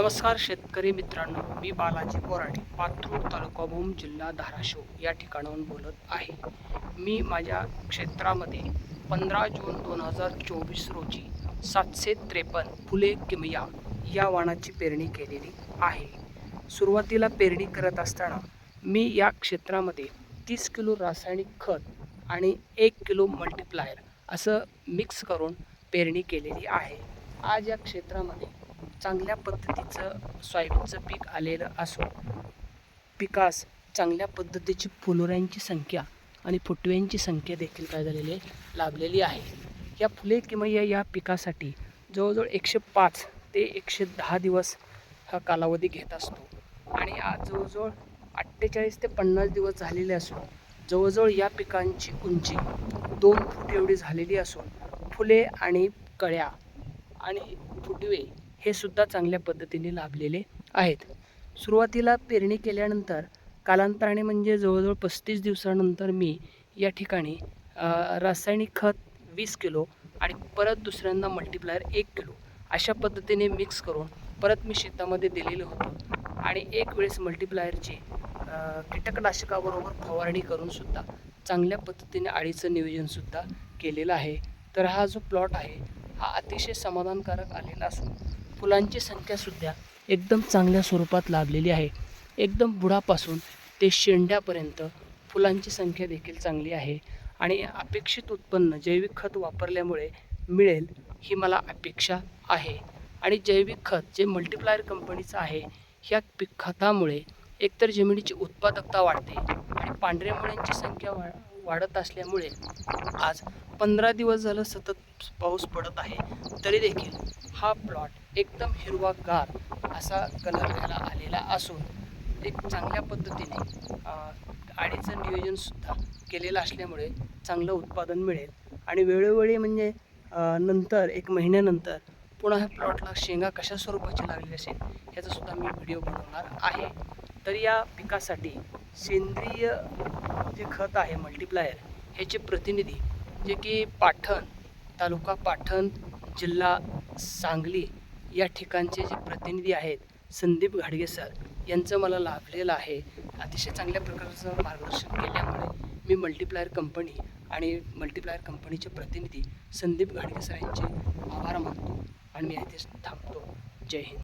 नमस्कार शेतकरी मित्रांनो मी बालाजी बोराडे पाथरूड तालुका भूम जिल्हा धाराशिव या ठिकाणाहून बोलत आहे. मी माझ्या क्षेत्रामध्ये पंधरा जून दोन हजार चोवीस रोजी सातशे त्रेपन्न फुले किमया या वाणाची पेरणी केलेली आहे. सुरुवातीला पेरणी करत असताना मी या क्षेत्रामध्ये तीस किलो रासायनिक खत आणि एक किलो मल्टिप्लायर असं मिक्स करून पेरणी केलेली आहे. आज या क्षेत्रामध्ये चांगल्या पद्धतीचं सोयाबीनचं पीक आलेलं असून पिकास चांगल्या पद्धतीची फुलोऱ्यांची संख्या आणि फुटव्यांची संख्या देखील काय झालेली आहे? लाभलेली आहे. या फुले किंवा या या पिकासाठी जवळजवळ एकशे पाच ते एकशे दहा दिवस हा कालावधी घेत असतो. आणि आज जवळजवळ अठ्ठेचाळीस ते पन्नास दिवस झालेले असून जवळजवळ या पिकांची उंची दोन फूट एवढी झालेली असून फुले आणि कळ्या आणि फुटवे हे सुद्धा चांगल्या पद्धतीने लाभलेले आहेत. सुरुवातीला पेरणी केल्यानंतर कालांतराने म्हणजे जवळजवळ पस्तीस दिवसानंतर मी या ठिकाणी रासायनिक खत वीस किलो आणि परत दुसऱ्यांदा मल्टीप्लायर एक किलो अशा पद्धतीने मिक्स करून परत मी शेतामध्ये दिलेलं होतं. आणि एक वेळेस मल्टिप्लायरची कीटकनाशकाबरोबर फवारणी करूनसुद्धा चांगल्या पद्धतीने आळीचं नियोजनसुद्धा केलेलं आहे. तर हा जो प्लॉट आहे हा अतिशय समाधानकारक आलेला असून फुलांची संख्यासुद्धा एकदम चांगल्या स्वरूपात लाभलेली आहे. एकदम बुडापासून ते शेंड्यापर्यंत फुलांची संख्या देखील चांगली आहे आणि अपेक्षित उत्पन्न जैविक खत वापरल्यामुळे मिळेल ही मला अपेक्षा आहे. आणि जैविक खत जे मल्टिप्लायर कंपनीचं आहे ह्या पीक खतामुळे एकतर जमिनीची उत्पादकता वाढते आणि पांढऱ्या मुळ्यांची संख्या वा वाढत असल्यामुळे आज पंधरा दिवस झालं सतत पाऊस पडत आहे. तरी देखील हा प्लॉट एकदम हिरवागार असा कलर याला आलेला असून एक चांगल्या पद्धतीने आडीचं नियोजनसुद्धा केलेलं असल्यामुळे चांगलं उत्पादन मिळेल. आणि वेळोवेळी म्हणजे नंतर एक महिन्यानंतर पुन्हा ह्या प्लॉटला शेंगा कशा स्वरूपाची लागलेली असेल ह्याचासुद्धा मी व्हिडिओ बनवणार आहे. तर या पिकासाठी सेंद्रिय जे खत आहे मल्टीप्लायर ह्याचे प्रतिनिधी जे की पाठण तालुका पाठण जिल्हा सांगली या ठिकाणचे जे प्रतिनिधी आहेत संदीप घाडगे सर यांचं मला लाभलेलं आहे. अतिशय चांगल्या प्रकारचं मार्गदर्शन केल्यामुळे मी मल्टीप्लायर कंपनी आणि मल्टीप्लायर कंपनीचे प्रतिनिधी संदीप घाडगे सर यांचे आभार मानतो आणि मी इथेच थांबतो. जय हिंद.